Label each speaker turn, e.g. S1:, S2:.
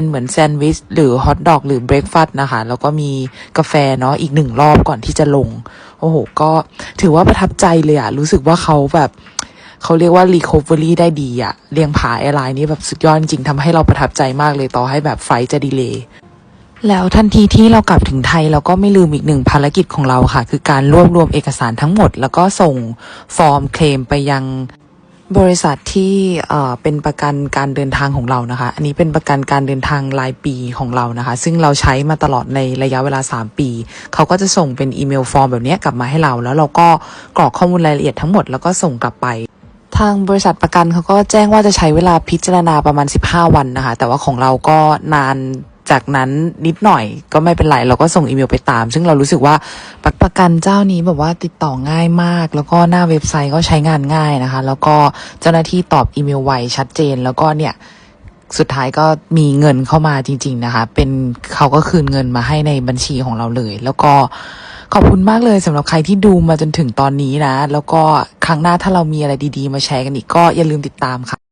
S1: เป็นเหมือนแซนด์วิชหรือฮอทดอกหรือเบรคฟาสต์นะคะ แล้วก็มีกาแฟเนาะอีกหนึ่งรอบก่อนที่จะลง โอ้โห ก็ถือว่าประทับใจเลยอะรู้สึกว่าเขาแบบเขาเรียกว่า recovery ได้ดีอะเลียงผาแอร์ไลน์นี่แบบสุดยอดจริงทำให้เราประทับใจมากเลยต่อให้แบบไฟจะดีเลย์แล้วทันทีที่เรากลับถึงไทยเราก็ไม่ลืมอีกหนึ่งภารกิจของเราค่ะ คือการรวบรวมเอกสารทั้งหมด แล้วก็ส่งฟอร์มเคลมไปยัง บริษัทที่เป็นประกันการเดินทางของเรานะคะ อันนี้เป็นประกันการเดินทางรายปีของเรานะคะ ซึ่งเราใช้มาตลอดในระยะเวลา 3 ปี เขาก็จะส่งเป็นอีเมลฟอร์มแบบนี้กลับมาให้เรา แล้วเราก็กรอกข้อมูลรายละเอียดทั้งหมดแล้วก็ส่งกลับไป ทางบริษัทประกันเขาก็แจ้งว่าจะใช้เวลาพิจารณาประมาณ 15 วันนะคะ แต่ว่าของเราก็นาน จากนั้นนิดหน่อยก็ไม่เป็นไร เราก็ส่งอีเมลไปตาม ซึ่งเรารู้สึกว่าประประกันเจ้านี้แบบว่าติดต่อง่ายมาก แล้วก็หน้าเว็บไซต์ก็ใช้งานง่ายนะคะ แล้วก็เจ้าหน้าที่ตอบอีเมลไวชัดเจน แล้วก็เนี่ยสุดท้ายก็มีเงินเข้ามาจริง ๆนะคะ เป็นเขาก็คืนเงินมาให้ในบัญชีของเราเลย แล้วก็ขอบคุณมากเลยสำหรับใครที่ดูมาจนถึงตอนนี้นะ แล้วก็ครั้งหน้าถ้าเรามีอะไรดี ๆ มาแชร์กันอีกก็อย่าลืมติดตามค่ะ